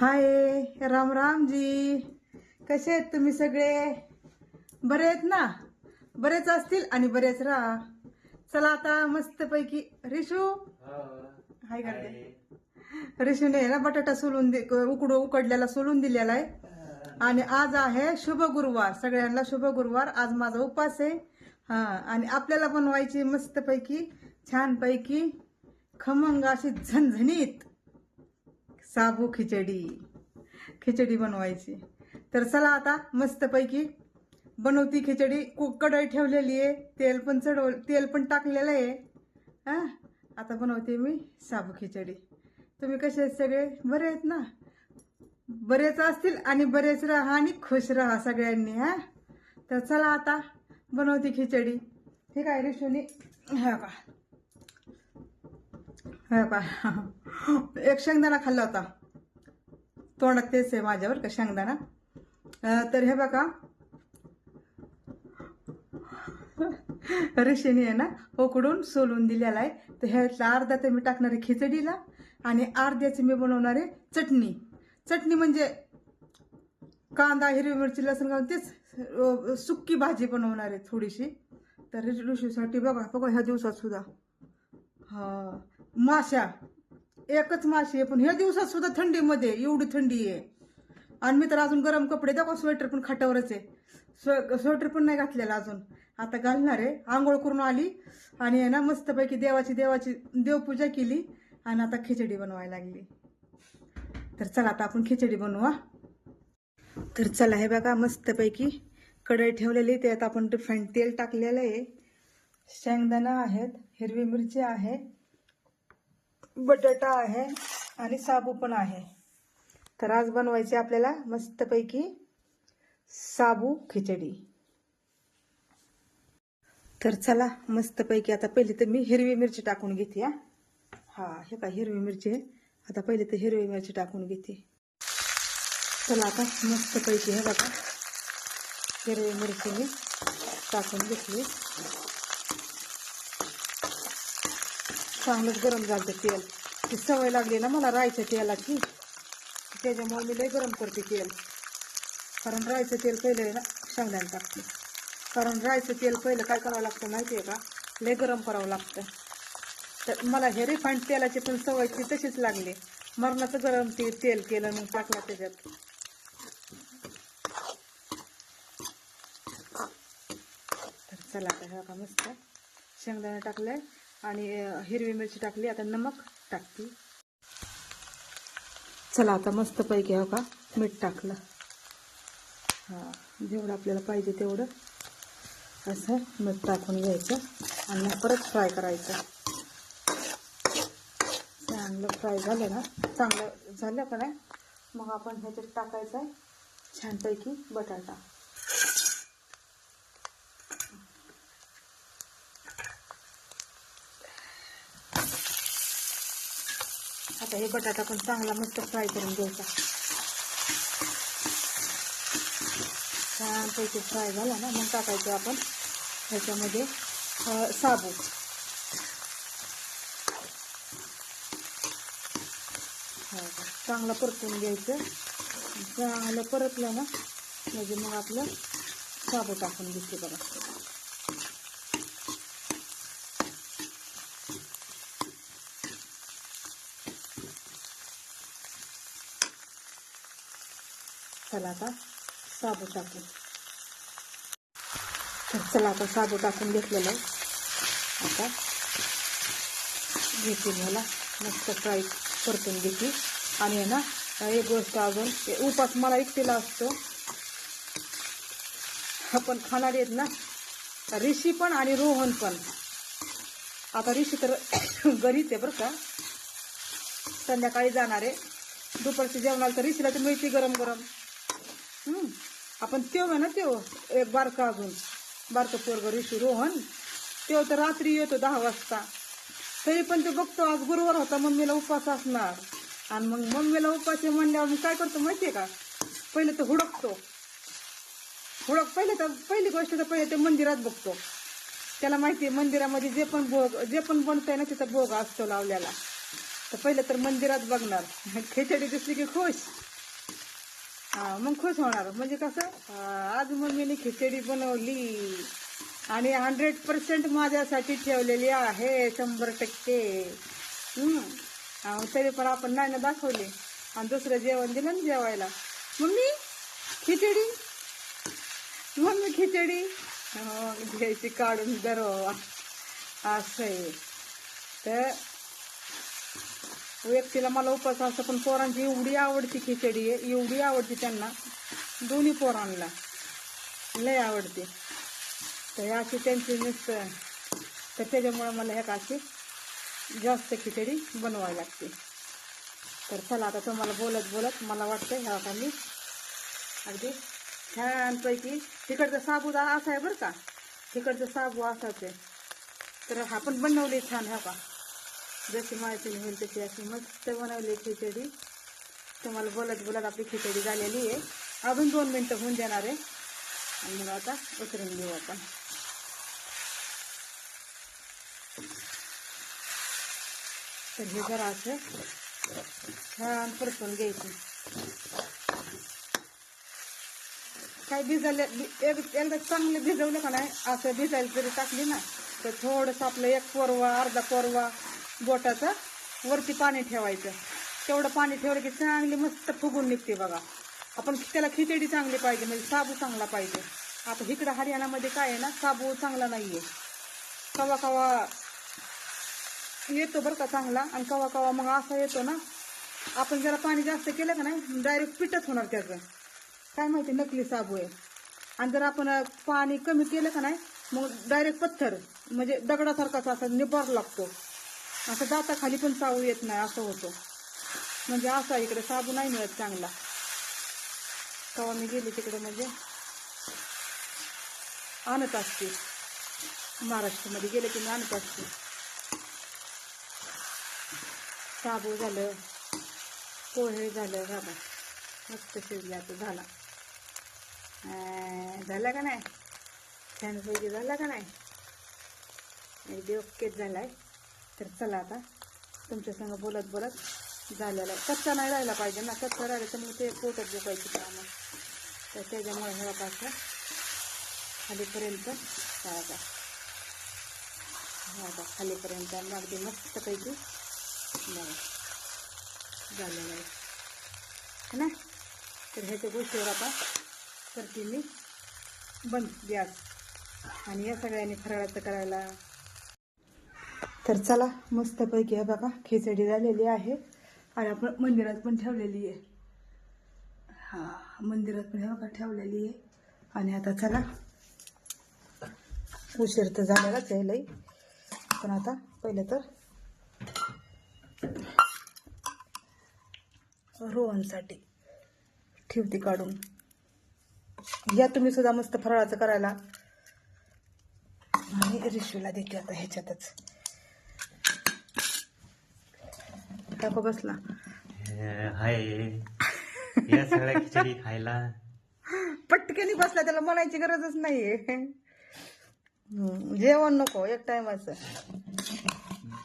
हाय राम राम जी. कसे आहेत तुम्ही सगळे? बरे आहेत ना? बरेच असतील आणि बरेच राहा. चला आता मस्तपैकी रिशू? हाय करते. रिशूने ना बटाटा सोलून दे उकडू उकडलेला सोलून दिलेला आहे. आणि आज आहे शुभ गुरुवार. सगळ्यांना शुभ गुरुवार. आज माझा उपास आहे. हा आणि आपल्याला बनवायची मस्तपैकी छानपैकी खमंग अशी झणझणीत. साबू खिचडी. खिचडी बनवायची. तर चला आता मस्तपैकी बनवती खिचडी. कु- कढई ठेवलेली आहे. तेल पण चढव तेल पण टाकलेलं आहे. हां? आता बनवते मी साबू खिचडी. तुम्ही कसे आहेत सगळे? बरे आहेत ना? बरेच असतील आणि बरेच राहा आणि खुश राहा सगळ्यांनी हां? तर चला आता बनवते खिचडी. हे काय रिशूनी हा का हा का एक शेंगदाणा खाल्ला होता. तोंडात तेच आहे माझ्यावर का शेंगदाणा? तर हे बघा. ऋषीने आहे ना उकडून सोलून दिलेला आहे. तर ह्यातला अर्धा तर मी टाकणार आहे खिचडीला आणि अर्ध्याची मी बनवणार आहे चटणी. चटणी म्हणजे कांदा हिरवी मिरची लसूण घालून तेच सुक्की भाजी बनवणार आहे थोडीशी. तर ऋषीसाठी बघा बघा ह्या दिवसात सुद्धा. हा माशा. एकच माशी आहे. पण ह्या दिवसात सुद्धा थंडीमध्ये एवढी थंडी आहे. आणि मी तर अजून गरम कपडे दाखवा स्वेटर पण खाटावरच आहे. स्वे स्वेटर पण नाही घातलेला अजून. आता घालणार आहे. आंघोळ करून आली आणि आहे ना मस्तपैकी देवाची देवाची देवपूजा केली आणि आता खिचडी बनवायला लागली. तर चला आता आपण खिचडी बनवा तर चला हे बघा मस्तपैकी कढई ठेवलेली त्यात आपण रिफाईंड तेल टाकलेलं आहे. शेंगदाणा आहेत हिरवी मिरची आहे. बटाटा आहे आणि साबू पण आहे. तर आज बनवायचे आपल्याला मस्तपैकी साबू खिचडी. तर चला मस्तपैकी आता पहिले तर मी हिरवी मिरची टाकून घेते हा. हा हे काय हिरवी मिरची आहे. आता पहिले तर हिरवी मिरची टाकून घेते. चला आता मस्तपैकी हे बघा. हिरवी मिरची मी टाकून घेतली. चांगलंच गरम झालं तेल. ती सवय लागली ना मला रायच्या तेलाची. त्याच्यामुळे मी लय गरम करते तेल. कारण रायचं तेल पहिलं आहे ना शेंगदाणे टाकते कारण रायचं तेल पहिलं काय करावं लागतं माहिती आहे का? लय गरम करावं लागतं. तर मला हे रिफाईंड तेलाची पण सवय ती तशीच लागली. मरणाचं गरम ते तेल केलं मग टाकलं त्याच्यात. तर चला आता हे का मस्त. शेंगदाणे टाकले. आणि हिरवी मिरची टाकली. आता नमक टाकते. चला आता मस्त पैकी हो का मीठ टाकलं. हां जेवढं आपल्याला पाहिजे तेवढं असं मीठ टाकून घ्यायचं आणि मग परत फ्राय करायचं. चांगलं फ्राय झालं ना चांगलं झालं का नाही? मग आपण ह्याच्यात टाकायचं आहे छानपैकी बटाटा. आता हे बटाटा पण चांगला मस्त फ्राय करून घ्यायचा. छानपैकी फ्राय झाला ना मग टाकायचं आपण ह्याच्यामध्ये साबू. हो चांगलं परतून घ्यायचं. चांगलं परतलं ना म्हणजे मग आपलं साबू टाकून घेते बघा. चला आता साबू टाकू. तर चला आता साबू टाकून घेतलेलं. आता घेते मला. मस्त फ्राय परतून घेते. आणि आहे ना एक गोष्ट अजून उपास मला एकटीला असतो. आपण खाणारे आहेत ना ऋषी पण आणि रोहन पण. आता ऋषी तर घरीच आहे बरं का. संध्याकाळी जाणार आहे. दुपारच्या जेवणाला तर ऋषीला तर मिळते गरम गरम आपण तेव आहे ना तेव एक बारका अजून. बारका पोरग ऋषी रोहन तेव तर रात्री येतो दहा वाजता. तरी पण ते बघतो आज गुरुवार होता मम्मीला उपवास असणार. आणि मग मम्मीला उपवास म्हणल्यावर मी काय करतो माहितीये का? पहिले तर हुडकतो. हुडक पहिले तर पहिली गोष्ट तर पहिले ते मंदिरात बघतो. त्याला माहिती आहे मंदिरामध्ये जे पण भोग जे पण बनतंय ना तिथं भोग असतो लावल्याला तर पहिले तर मंदिरात बघणार. खिचडी दिसली की खुश. मग खुश होणार. म्हणजे कसं आज मम्मीने खिचडी बनवली. आणि हंड्रेड पर्सेंट माझ्यासाठी ठेवलेली आहे शंभर टक्के. तरी पण आपण नाही ना दाखवली. आणि दुसरं जेवण दिलं ना जेवायला. मम्मी खिचडी? मम्मी खिचडी? हो, घ्यायची काढून दरवा. असं आहे. तर व्यक्तीला मला उपास असं पण पोरांची एवढी आवडती खिचडी आहे एवढी आवडती त्यांना. दोन्ही पोरांना लय आवडते. तर अशी त्यांची नुसतं तर त्याच्यामुळं मला ह्या अशी जास्त खिचडी बनवावी लागते. तर चला आता तुम्हाला बोलत बोलत मला वाटतं ह्या का मी अगदी छानपैकी तिकडचा साबू असा आहे बरं का? तिकडचं साबू असायचं आहे. तर हा पण बनवले छान ह्या का? जशी माहिती होईल तशी अशी मस्त बनवली खिचडी. तुम्हाला बोलत बोलत आपली खिचडी झालेली आहे. अजून दोन मिनटं होऊन देणार आहे. आणि मग आता उतरून घेऊ आपण. तर हे जरा असं छान परतून घ्यायचं. काय भिजवले एकदा चांगलं भिजवलं का नाही असं भिजायला जरी टाकली ना तर थोडंसं आपलं एक पोरवा अर्धा पोरवा बोटाचा वरती पाणी ठेवायचं. तेवढं पाणी ठेवलं की चांगली मस्त फुगून निघते बघा. आपण त्याला खिचडी चांगली पाहिजे म्हणजे साबू चांगला पाहिजे. आता इकडं हरियाणामध्ये काय आहे ना साबू चांगला नाही आहे कवा कवा येतो बरं का चांगला आणि कवा कवा मग असा येतो ना. आपण जरा पाणी जास्त केलं का नाही डायरेक्ट पिठच होणार त्याचं. काय माहिती नकली साबू आहे. आणि जर आपण पाणी कमी केलं का नाही मग डायरेक्ट पत्थर म्हणजे दगडासारखाच असा निबार लागतो. असं दाताखाली पण चावू येत नाही असं होतं. म्हणजे असा इकडे साबू नाही मिळत चांगला. तेव्हा मी गेली तिकडे म्हणजे. आणत असते. महाराष्ट्रामध्ये गेले की मी आणत असते. साबू झालं पोहे झालं झालं मस्त शिजला तो झाला. झाला का नाही? छान पैकी झाला का नाही? अगदी झाला आहे तर चला आता तुमच्या संग बोलत बोलत झालेला आहे. कच्चा नाही राहिला पाहिजे ना. कच्चा राहिला तर मग ते पोटत झोपायची कामं. तर त्याच्यामुळे हे पाहिजे खालीपर्यंत करायचा हा बघा, खालीपर्यंत आणि अगदी मस्तपैकी बघा झालेलं आहे. है ना? तर ह्याच्या गोष्टीवर आता करते मी. बंद. गॅस आणि या सगळ्यांनी फराळाचं करायला तर चला मस्तपैकी आहे बघा खिचडी झालेली आहे. आणि आपण मंदिरात पण ठेवलेली आहे. हा मंदिरात पण हे बघा ठेवलेली आहे. आणि आता चला. उशीर तर झालेलाच आहे लई. पण आता पहिलं तर रोहनसाठी ठेवते काढून. या तुम्ही सुद्धा मस्त फराळाचं करायला. आणि रिशूला देते आता ह्याच्यातच. टाको बसला. हाय. या सगळ्या खिचडी खायला. पटकनी बसला त्याला म्हणायची गरजच नाहीये. जेवण नको एक टायमाचं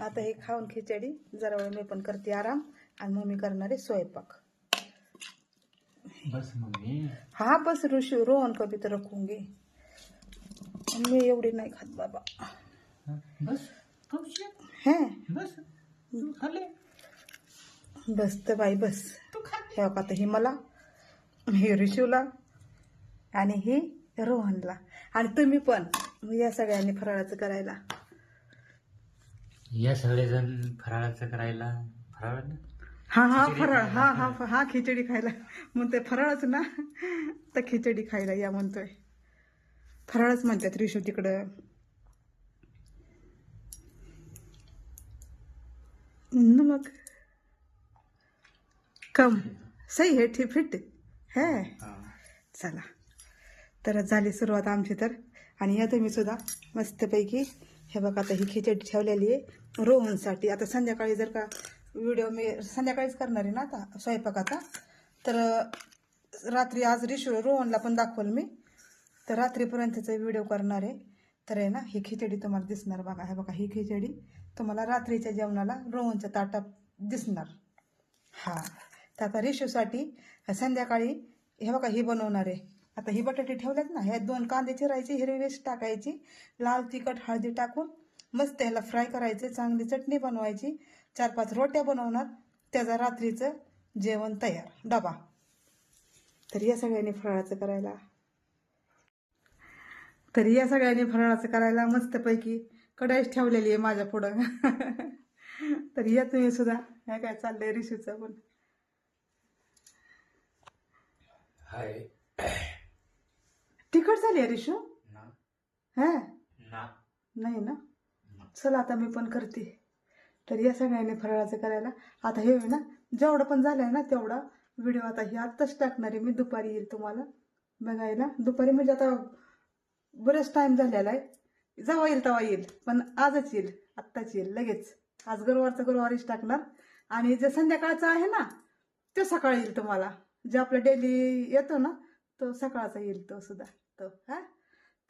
आता हे खाऊन खिचडी जरा वेळ मी पण करते आराम आणि मम्मी करणार आहे स्वयंपाक. बस मम्मी. हा बस ऋषी रोहन कभी तर रखूंगी मी एवढी नाही खात बाबा. बस. हे बस. तर बाई बस हे बघा आता ही मला ही ऋषूला आणि ही रोहनला. आणि तुम्ही पण या सगळ्यांनी फराळाचं करायला. या सगळेजण फराळाचं करायला फराळ हा हा फराळ हा हा हा खिचडी खायला. म्हणतोय फराळच ना तर खिचडी खायला या म्हणतोय. फराळच म्हणतात रिशू तिकडं. नमक कम. सही है ठीक फिट है. चला. तर झाली सुरुवात आमची तर. आणि या तुम्ही सुद्धा मस्तपैकी हे बघा आता ही खिचडी ठेवलेली आहे. रोहनसाठी. आता संध्याकाळी जर का व्हिडिओ मी संध्याकाळीच करणार आहे ना आता स्वयंपाक आता. तर रात्री आज रिशू रोहनला पण दाखवल मी. तर रात्रीपर्यंतचा व्हिडिओ करणार आहे. तर आहे ना ही खिचडी तुम्हाला दिसणार बघा. हे बघा ही खिचडी तुम्हाला रात्रीच्या जेवणाला रोहनच्या ताटात दिसणार. हा. तर आता रिशूसाठी संध्याकाळी हे बघा ही बनवणार आहे. आता ही बटाटे ठेवल्यात ना ह्या दोन कांदे चिरायचे हिरवी वेस्ट टाकायची लाल तिखट हळदी टाकून मस्त ह्याला फ्राय करायचे चांगली चटणी बनवायची. चार पाच रोट्या बनवणार त्याचा रात्रीचं जेवण तयार. डबा. तर या सगळ्यांनी फराळाचं करायला. तर या सगळ्यांनी फराळाचं करायला मस्तपैकी कढाईच ठेवलेली आहे माझ्या पुढं. तर या तुम्ही सुद्धा काय काय चाललंय रिशूचं पण. हाय तिखट झाली आहे रिशू? ना. हा? ना. नाही ना? चला आता मी पण करते. तर या सगळ्यांनी फराळाचं करायला. आता हे ना जेवढं पण झालंय ना तेवढा व्हिडिओ आता हे आत्ताच टाकणार आहे मी. दुपारी येईल तुम्हाला. बघायला दुपारी म्हणजे आता बरेच टाइम झालेला आहे. जेव्हा येईल तेव्हा येईल. पण आजच येईल. आत्ताच येईल. लगेच. आज गुरुवारचं गुरुवारीच टाकणार. आणि जे संध्याकाळचं आहे ना ते सकाळी येईल तुम्हाला. जे आपलं डेली येतो ना तो सकाळचा येईल तो सुद्धा. तो हा?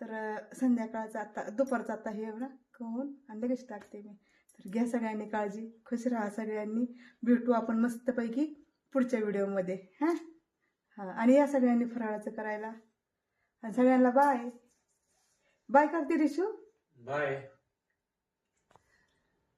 तर संध्याकाळचा आता दुपारचा आता हे एवढा कहून आणि लगेच टाकते मी. तर घ्या सगळ्यांनी काळजी खुश राहा सगळ्यांनी. भेटू आपण मस्तपैकी पुढच्या व्हिडिओमध्ये हां? हां आणि या सगळ्यांनी फराळाचं करायला. आणि सगळ्यांना बाय बाय करते रिशू. बाय